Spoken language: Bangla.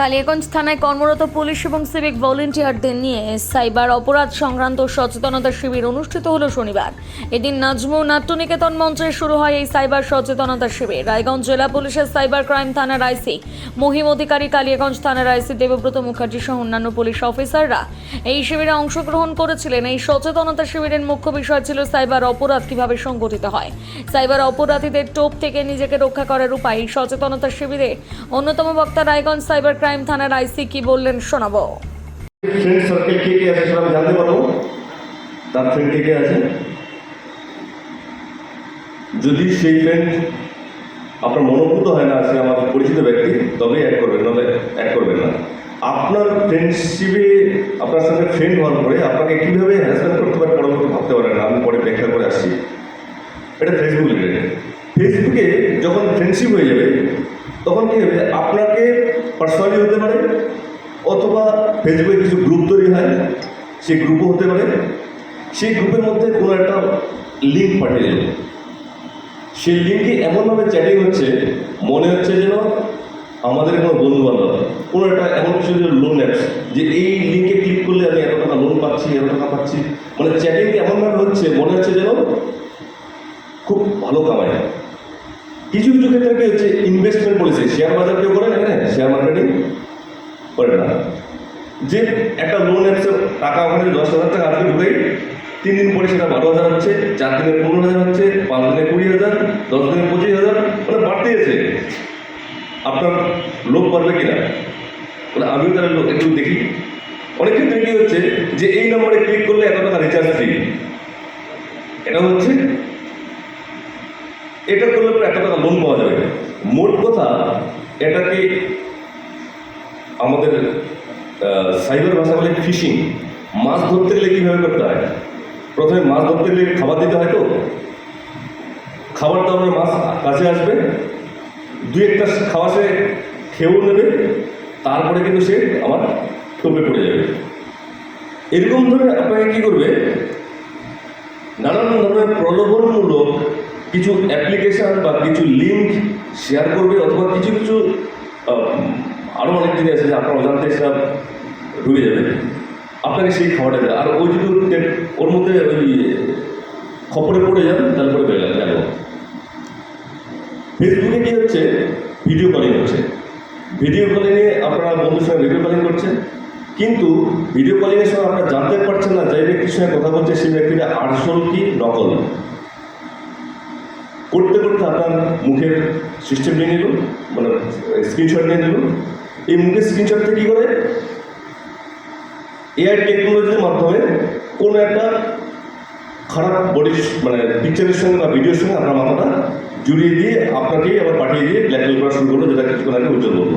কালিয়াগঞ্জ থানায় কর্মরত পুলিশ এবং সিভিক ভলেন্টিয়ারদের নিয়ে সাইবার অপরাধ সংক্রান্ত সচেতনতা শিবির অনুষ্ঠিত হলো শনিবার। এদিন নাজমু নাট্যনিকেতন মঞ্চে শুরু হয় এই সাইবার সচেতনতা শিবির। রায়গঞ্জ জেলা পুলিশের সাইবার ক্রাইম থানার আইসি মহিম অধিকারী কালিয়াগঞ্জ থানার আইসি দেবব্রত মুখার্জি সহ অন্যান্য পুলিশ অফিসাররা এই শিবিরে অংশগ্রহণ করেছিলেন। এই সচেতনতা শিবিরের মুখ্য বিষয় ছিল সাইবার অপরাধ কীভাবে সংগঠিত হয়। সাইবার অপরাধীদের টোপ থেকে নিজেকে রক্ষা করার উপায় এই সচেতনতা শিবিরে অন্যতম বক্তা রায়গঞ্জ সাইবার ক্রাইম থানার আইসি কি বললেন শোনাবো। ফ্রেন্ড সার্কেল কে কে আছে সেটা জানতে পারব। তার ফ্রেন্ড কে কে আছে? যদি সেই ফ্রেন্ড আপনার মনোভূত হয় না, সে আমার পরিচিত ব্যক্তি, তবেই অ্যাড করবেন নাহলে অ্যাড করবেন না। আপনার ফ্রেন্ডশিপে আপনার সাথে ফ্রেন্ড হওয়ার পরে আপনাকে কীভাবে হ্যারাসমেন্ট করতে পারে পরবর্তী ভাবতে পারেন না, আমি পরে ব্যাখ্যা করে আসছি। এটা ফেসবুক ফেসবুকে যখন ফ্রেন্ডশিপ হয়ে যাবে, তখন কী হবে? আপনাকে পার্সোনালি হতে পারে, অথবা ফেসবুকে কিছু গ্রুপ তৈরি হয়, সেই গ্রুপও হতে পারে। সেই গ্রুপের মধ্যে কোনো একটা লিঙ্ক পাঠিয়ে দেবে সেই লিঙ্কে এমনভাবে চ্যাটিং হচ্ছে, মনে হচ্ছে যেন আমাদের কোনো বন্ধু বান্ধব কোনো একটা এমন কিছু লোন অ্যাপস যে এই লিঙ্কে ক্লিক করলে আমি এত টাকা লোন পাচ্ছি, এত টাকা পাচ্ছি। মানে চ্যাটিং এমনভাবে হচ্ছে, মনে হচ্ছে যেন খুব ভালো কামাই। কিছু কিছু ক্ষেত্রে হচ্ছে? ইনভেস্টমেন্ট পলিসি শেয়ার বাজার কেউ করেন এখানে? শেয়ার মার্কেটিং করে না। যে একটা লোন অ্যাপসের টাকা ওখানে দশ হাজার টাকা আজকে ঢুকেই, তিন দিন পরে সেটা বারো হাজার হচ্ছে, চার দিনে পনেরো হাজার হচ্ছে, পাঁচ দিনে কুড়ি হাজার, দশ দিনে পঁচিশ হাজার মানে বাড়তে আছে। আপনার লোক বাড়বে কিনা? মানে আমিও তারা লোক, একটু দেখি। অনেক ক্ষেত্রে কি হচ্ছে যে এই নম্বরে ক্লিক করলে এত টাকা রিচার্জ ফ্রি এটা হচ্ছে এটা করলে পরে এত টাকা লোন পাওয়া যাবে। মোট কথা এটাকে আমাদের সাইবার ভাষা বলে ফিশিং মাছ ধরতে গেলে কীভাবে করতে হয়? প্রথমে মাছ ধরতে গেলে খাবার দিতে হয় তো? খাবার দাবার মাছ কাছে আসবে। দুই একটা খাওয়া সে খেয়েও নেবে, তারপরে কিন্তু সে আমার টোপে পড়ে যাবে। এরকম ধরে আপনাকে কী করবে? নানান ধরনের প্রলোভনমূলক কিছু অ্যাপ্লিকেশন বা কিছু লিঙ্ক শেয়ার করবে অথবা কিছু কিছু আরও অনেক জিনিস আছে যে আপনার অজান্তে সেটা ঢুকে যাবে। আপনাকে সেই খাবারটা দেবে। আর ওই যদি ওর মধ্যে ওই খপরে পড়ে যান তাহলে পরে বেড়ে গেল ফেসবুকে কী হচ্ছে? ভিডিও কলিং হচ্ছে। ভিডিও কলিংয়ে আপনারা বন্ধুর সঙ্গে ভিডিও কলিং করছেন। কিন্তু ভিডিও কলিংয়ের সময় আপনারা জানতে পারছেন না যে ব্যক্তির সঙ্গে কথা বলছে সেই ব্যক্তিটা আসল কি নকল? করতে করতে আপনার মুখের সিস্টেম নিয়ে নিল মানে স্ক্রিনশট নিয়ে নিল এই মুখের স্ক্রিনশটটা কী করে? এআই টেকনোলজির মাধ্যমে কোনো একটা খারাপ বডি মানে পিকচারের সঙ্গে বা ভিডিওর সঙ্গে আপনার মাথাটা জুড়িয়ে দিয়ে আপনাকেই আবার পাঠিয়ে দিয়ে ব্ল্যাকমেল করা শুরু করল, যেটা কিছুক্ষণ আগে উজ্জ্বল বলল।